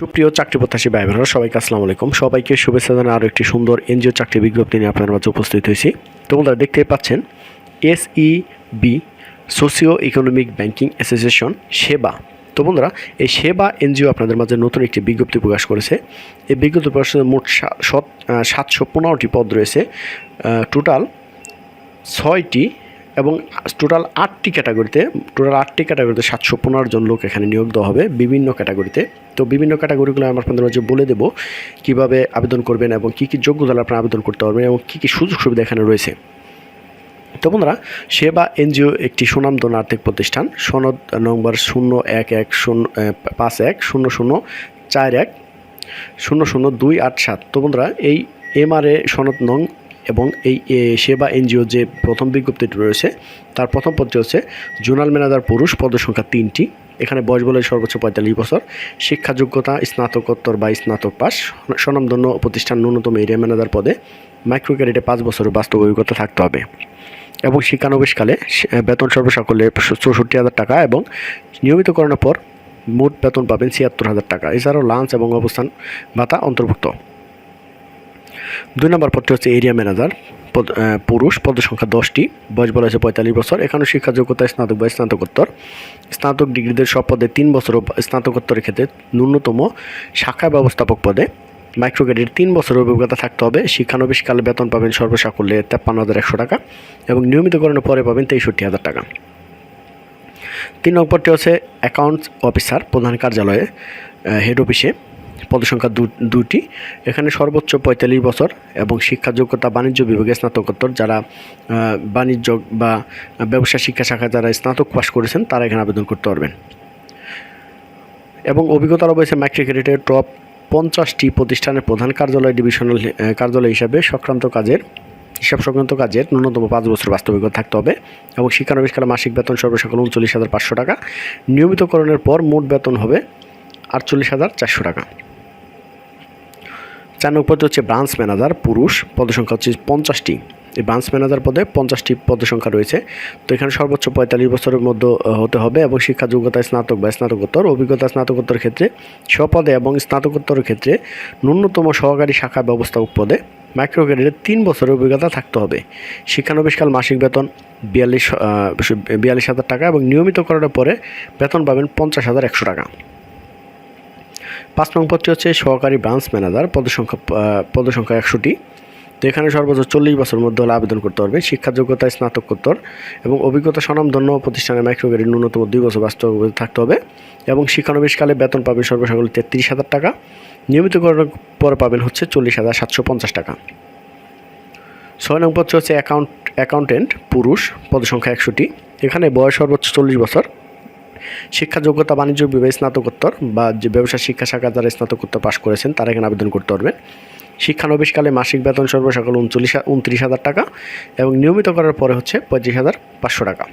সুপ্রিয় চাকরি প্রত্যাশী ভাই বোনেরা সবাইকে আসসালামু আলাইকুম। সবাইকে শুভেচ্ছা জানাই আরও একটি সুন্দর এনজিও চাকরি বিজ্ঞপ্তি নিয়ে আপনাদের মাঝে উপস্থিত হয়েছি। তো বন্ধুরা, দেখতেই পাচ্ছেন S E B socio economic banking association সেবা। তো বন্ধুরা, এই সেবা এনজিও আপনাদের মাঝে নতুন একটি বিজ্ঞপ্তি প্রকাশ করেছে। এই বিজ্ঞপ্তি প্রকাশে মোট সাতশো পনেরোটি পদ রয়েছে। টোটাল ছয়টি এবং টোটাল আটটি ক্যাটাগরিতে, টোটাল আটটি ক্যাটাগরিতে সাতশো পনেরো জন লোক এখানে নিয়োগ দেওয়া হবে বিভিন্ন ক্যাটাগরিতে। তো বিভিন্ন ক্যাটাগরিগুলো আমি আপনাদের মাঝে বলে দেবো কীভাবে আবেদন করবেন এবং কী কী যোগ্যতা আপনারা আবেদন করতে পারবেন এবং কী কী সুযোগ সুবিধা এখানে রয়েছে। তো বন্ধুরা, সেবা এনজিও একটি সুনামধন্য আর্থিক প্রতিষ্ঠান। সনদ নম্বর শূন্য এক এক শূন্য পাঁচ এক, শূন্য শূন্য চার এক, শূন্য শূন্য দুই আট সাত। তো বন্ধুরা, এই এমআরএ সনদ নং এবং এই সেবা এনজিও যে প্রথম বিজ্ঞপ্তিটি রয়েছে, তার প্রথম পদটি হচ্ছে, জোনাল ম্যানেজার পুরুষ, পদসংখ্যা তিনটি। এখানে বয়স বলে সর্বোচ্চ পঁয়তাল্লিশ বছর। শিক্ষা যোগ্যতা স্নাতকোত্তর বা স্নাতক পাস। স্বনামধন্য প্রতিষ্ঠান ন্যূনতম এরিয়া ম্যানেজার পদে মাইক্রো ক্যারিটে পাঁচ বছরের বাস্তব অভিজ্ঞতা থাকতে হবে। এবং শিক্ষানবিশকালে বেতন সর্বসাকল্যে চৌষট্টি হাজার টাকা এবং নিয়মিতকরণের পর মোট বেতন পাবেন ছিয়াত্তর হাজার টাকা। এছাড়াও লাঞ্চ এবং অবস্থান ভাতা অন্তর্ভুক্ত। দুই নম্বর পদটি হচ্ছে এরিয়া ম্যানেজার পদ পুরুষ, পদের সংখ্যা দশটি, বয়স বলা হয়েছে পঁয়তাল্লিশ বছর। এখানে শিক্ষা যোগ্যতা স্নাতক বা স্নাতকোত্তর। স্নাতক ডিগ্রিদের সব পদে তিন বছর স্নাতকোত্তরের ক্ষেত্রে ন্যূনতম শাখা ব্যবস্থাপক পদে মাইক্রো ক্রেডিট তিন বছরের অভিজ্ঞতা থাকতে হবে। শিক্ষানবিশকালে বেতন পাবেন সর্বসাকল্যে তেপ্পান্ন হাজার একশো টাকা এবং নিয়মিতকরণের পরে পাবেন তেষট্টি হাজার টাকা। তিন নম্বরটি হচ্ছে অ্যাকাউন্টস অফিসার প্রধান কার্যালয়ে হেড অফিসে পদসংখ্যা দুটি। এখানে সর্বোচ্চ পঁয়তাল্লিশ বছর এবং শিক্ষা যোগ্যতা, বাণিজ্য বিভাগে স্নাতকোত্তর। যারা বাণিজ্য বা ব্যবসা, শিক্ষা শাখায় যারা স্নাতক পাস করেছেন, তারা এখানে আবেদন করতে পারবেন। এবং অভিজ্ঞতা রয়েছে মাইক্রো ক্রেডিটের টপ পঞ্চাশটি প্রতিষ্ঠানের প্রধান কার্যালয় ডিভিশনাল কার্যালয় হিসাবে সংক্রান্ত কাজের, হিসাব সংক্রান্ত কাজের ন্যূনতম পাঁচ বছর বাস্তবিকতা থাকতে হবে। এবং শিক্ষানবিশকালে মাসিক বেতন সর্বসকল উনচল্লিশ হাজার পাঁচশো টাকা। নিয়মিতকরণের পর মোট বেতন হবে আটচল্লিশ হাজার চারশো টাকা। চার নম্বর পদে হচ্ছে ব্রাঞ্চ ম্যানেজার পুরুষ, পদসংখ্যা হচ্ছে পঞ্চাশটি। এই ব্রাঞ্চ ম্যানেজার পদে পঞ্চাশটি পদসংখ্যা রয়েছে। তো এখানে সর্বোচ্চ পঁয়তাল্লিশ বছরের মধ্যে হতে হবে এবং শিক্ষা যোগ্যতায় স্নাতক বা স্নাতকোত্তর। অভিজ্ঞতা স্নাতকোত্তর ক্ষেত্রে, স্বপদে এবং স্নাতকোত্তর ক্ষেত্রে ন্যূনতম সহকারী শাখা ব্যবস্থাপক পদে মাইক্রো ক্রেডিটের তিন বছরের অভিজ্ঞতা থাকতে হবে। শিক্ষানবিশকাল মাসিক বেতন বিয়াল্লিশ বিয়াল্লিশ হাজার টাকা এবং নিয়মিতকরণের পরে বেতন পাবেন পঞ্চাশ হাজার একশো টাকা। পাঁচ নং পদটি হচ্ছে সহকারী ব্রাঞ্চ ম্যানেজার পদসংখ্যা পদসংখ্যা একশোটি। তো এখানে সর্বোচ্চ চল্লিশ বছরের মধ্যে হলে আবেদন করতে পারবে শিক্ষা যোগ্যতায় স্নাতকোত্তর এবং অভিজ্ঞতা স্বনামধন্য প্রতিষ্ঠানে মাইক্রো ক্রেডিট ন্যূনতম দুই বছর বাস্তব থাকতে হবে এবং শিক্ষানবিশকালে বেতন পাবেন সর্বসকল তেত্রিশ হাজার টাকা। নিয়মিতকরণের পর পাবেন হচ্ছে চল্লিশ হাজার সাতশো পঞ্চাশ টাকা। ছয় নং হচ্ছে অ্যাকাউন্ট অ্যাকাউন্টেন্ট পুরুষ, পদসংখ্যা একশোটি। এখানে বয়স সর্বোচ্চ চল্লিশ বছর। শিক্ষা যোগ্যতা, বাণিজ্য বিভাগে, স্নাতকোত্তর বা যে ব্যবসা শিক্ষা শাখা যারা স্নাতকোত্তর পাশ করেছেন, তারা এখানে আবেদন করতে পারবেন। শিক্ষানবিশকালে মাসিক বেতন সর্বসকল উনচল্লিশ, উনত্রিশ হাজার টাকা এবং নিয়মিত করার পরে হচ্ছে পঁয়ত্রিশ হাজার পাঁচশো টাকা।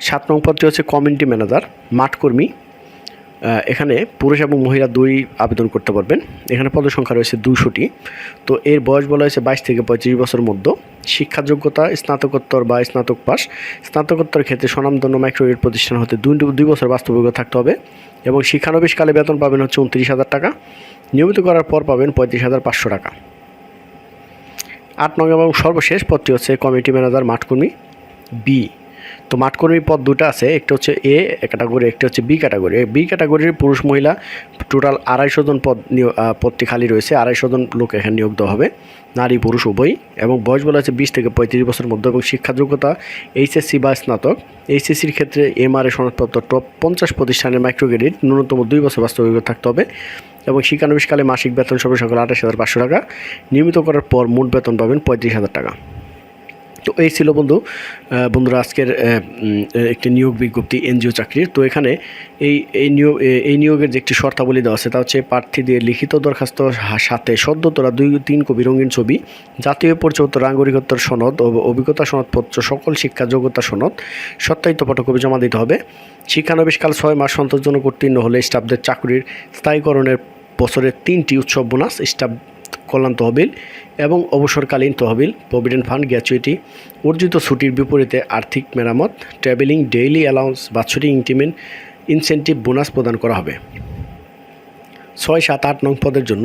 সাত নং পদটি হচ্ছে কমিউনিটি ম্যানেজার মাঠকর্মী এখানে পুরুষ এবং মহিলা দুই আবেদন করতে পারবেন। এখানে পদের সংখ্যা রয়েছে দুশোটি তো এর বয়স বলা হয়েছে বাইশ থেকে পঁয়ত্রিশ বছরের মধ্যে। শিক্ষা যোগ্যতা স্নাতকোত্তর বা স্নাতক পাস স্নাতকোত্তর ক্ষেত্রে স্বনামধন্য মাইক্রোয়েড প্রতিষ্ঠান হতে দুই দুই বছর বাস্তবিক থাকতে হবে এবং শিক্ষানবিশকালে বেতন পাবেন হচ্ছে উনত্রিশ হাজার টাকা। নিয়মিত করার পর পাবেন পঁয়ত্রিশ হাজার পাঁচশো টাকা। আট নং এবং সর্বশেষ পদটি হচ্ছে কমিটি ম্যানেজার, মাঠকর্মী। বি তো মাঠকর্মী পদ দুটো আছে, একটা হচ্ছে এ ক্যাটাগরি একটা হচ্ছে বি ক্যাটাগরি বি ক্যাটাগরির পুরুষ মহিলা টোটাল আড়াইশো জন পদ পদটি খালি রয়েছে, আড়াইশো জন লোক এখানে নিয়োগ দেওয়া হবে, নারী, পুরুষ, উভয়ই। এবং বয়স বলা আছে বিশ থেকে পঁয়ত্রিশ বছরের মধ্যে এবং শিক্ষা যোগ্যতা এইচএসসি বা স্নাতক। এইচএসসির ক্ষেত্রে এমআরএ সনদপ্রাপ্ত টপ পঞ্চাশ প্রতিষ্ঠানের মাইক্রো ক্রেডিট ন্যূনতম দুই বছর বাস্তবিক থাকতে হবে এবং শিক্ষানবিশকালে মাসিক বেতন সর্ব সকল আঠাশ হাজার পাঁচশো টাকা। নিয়মিত করার পর মোট বেতন পাবেন পঁয়ত্রিশ হাজার টাকা। তো এই ছিল বন্ধু বন্ধুরা আজকের একটি নিয়োগ বিজ্ঞপ্তি এনজিও চাকরির। তো এখানে এই এই নিয়োগ এই নিয়োগের যে একটি শর্তাবলী দেওয়া আছে, তা হচ্ছে প্রার্থীদের লিখিত দরখাস্ত সাথে সদ্য তোলা দুই, তিন কপি রঙিন ছবি, জাতীয় পরিচয়পত্র নাগরিকত্বর সনদ ও অভিজ্ঞতা সনদপত্র, সকল শিক্ষা যোগ্যতা সনদ, সত্যায়িত ফটোকপি জমা দিতে হবে। শিক্ষানবিশকাল ছয় মাস সন্তোষজনক উত্তীর্ণ হলে স্টাফদের চাকরির স্থায়ীকরণের বছরের তিনটি উৎসব বোনাস, স্টাফ কল্যাণ তহবিল এবং অবসরকালীন তহবিল, প্রভিডেন্ট ফান্ড, গ্যাচুইটি, অর্জিত ছুটির বিপরীতে আর্থিক মেরামত, ট্রাভেলিং, ডেইলি অ্যালাউন্স, বাৎসরিক ইনক্রিমেন্ট, ইনসেন্টিভ বোনাস প্রদান করা হবে। ছয়, সাত, আট, নং পদের জন্য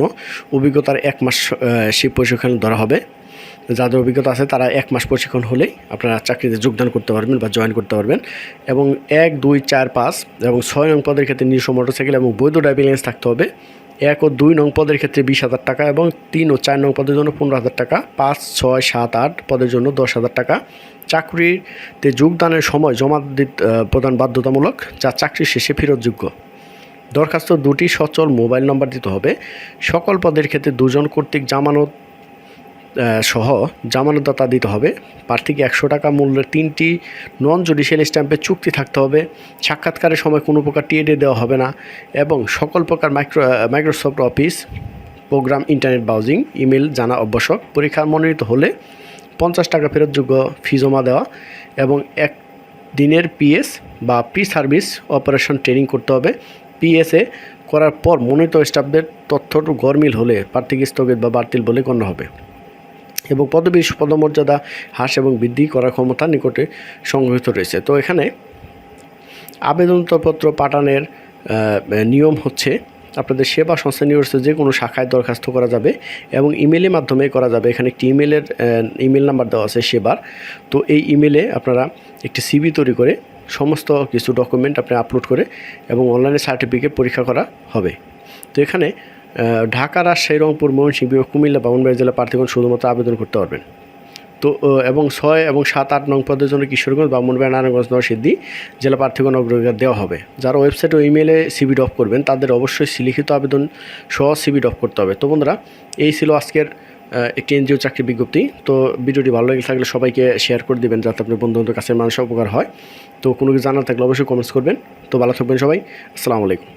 অভিজ্ঞতার এক মাস সেই প্রশিক্ষণ ধরা হবে। যাদের অভিজ্ঞতা আছে, তারা এক মাস প্রশিক্ষণ হলেই আপনারা চাকরিতে যোগদান করতে পারবেন বা জয়েন করতে পারবেন। এবং এক, দুই, চার, পাঁচ এবং ছয় নং পদের ক্ষেত্রে নিজস্ব মোটরসাইকেল এবং বৈধ ড্রাইভিং লাইসেন্স থাকতে হবে। এক ও দুই নং পদের ক্ষেত্রে বিশ হাজার টাকা এবং তিন ও চার নং পদের জন্য পনেরো হাজার টাকা। পাঁচ, ছয়, সাত, আট পদের জন্য দশ হাজার টাকা। চাকরিতে যোগদানের সময় জমা প্রদান বাধ্যতামূলক, যা চাকরি শেষে ফেরতযোগ্য। দরখাস্ত দুটি সচল মোবাইল নম্বর দিতে হবে। সকল পদের ক্ষেত্রে দুজন কর্তৃক জামানত সহ জামানতদাতা দিতে হবে। প্রার্থীকে একশো টাকা মূল্যের তিনটি নন জুডিশিয়াল স্ট্যাম্পে চুক্তি থাকতে হবে। সাক্ষাৎকারের সময় কোনো প্রকার টিএডে দেওয়া হবে না এবং সকল প্রকার micro Microsoft Office program internet browsing email জানা আবশ্যক পরীক্ষা মনোনীত হলে পঞ্চাশ টাকা ফেরতযোগ্য ফি জমা দেওয়া এবং এক দিনের পিএস বা প্রি সার্ভিস অপারেশন ট্রেনিং করতে হবে। পিএসএ করার পর মনোনীত স্টাফদের তথ্য গরমিল হলে প্রার্থীকে স্থগিত বা বাতিল বলে গণ্য হবে। এবং পদবী পদমর্যাদা হ্রাস এবং বৃদ্ধি করার ক্ষমতা নিকটে সংগৃহীত রয়েছে। তো এখানে আবেদনপত্র পাঠানোর নিয়ম হচ্ছে আপনাদের সেবা সংস্থা নিউজে যে কোনো শাখায় দরখাস্ত করা যাবে এবং ইমেলের মাধ্যমে করা যাবে। এখানে একটি ইমেলের ইমেল নাম্বার দেওয়া আছে সেবার। তো এই ইমেলে আপনারা একটি সিবি তৈরি করে সমস্ত কিছু ডকুমেন্ট আপনি আপলোড করে এবং অনলাইনে সার্টিফিকেট পরীক্ষা করা হবে। তো এখানে ঢাকা রাজশাহী রংপুর, ময়মনসিংহ বিভাগ কুমিল্লা, বামনবাড়ি জেলা প্রার্থীগণ শুধুমাত্র আবেদন করতে পারবেন। তো এবং ছয় এবং সাত, আট নং পদের জন্য কিশোরগঞ্জ, বামনবাড়ি, নারায়ণগঞ্জ নরসিদ্ধি জেলা প্রার্থীগণ অগ্রাধিকার দেওয়া হবে। যারা ওয়েবসাইট ও ইমেলে সিবি ড্রপ করবেন, তাদের অবশ্যই লিখিত আবেদন সহ সিবি ড্রপ করতে হবে। তো বন্ধুরা, এই ছিল আজকের একটি এনজিও চাকরি বিজ্ঞপ্তি। তো ভিডিওটি ভালো লেগে থাকলে সবাইকে শেয়ার করে দিবেন, যাতে আপনার বন্ধু বান্ধবের কাছে মানুষের উপকার হয়। তো কোনো কিছু জানার থাকলে অবশ্যই কমেন্টস করবেন। তো ভালো থাকবেন সবাই। আসসালামু আলাইকুম।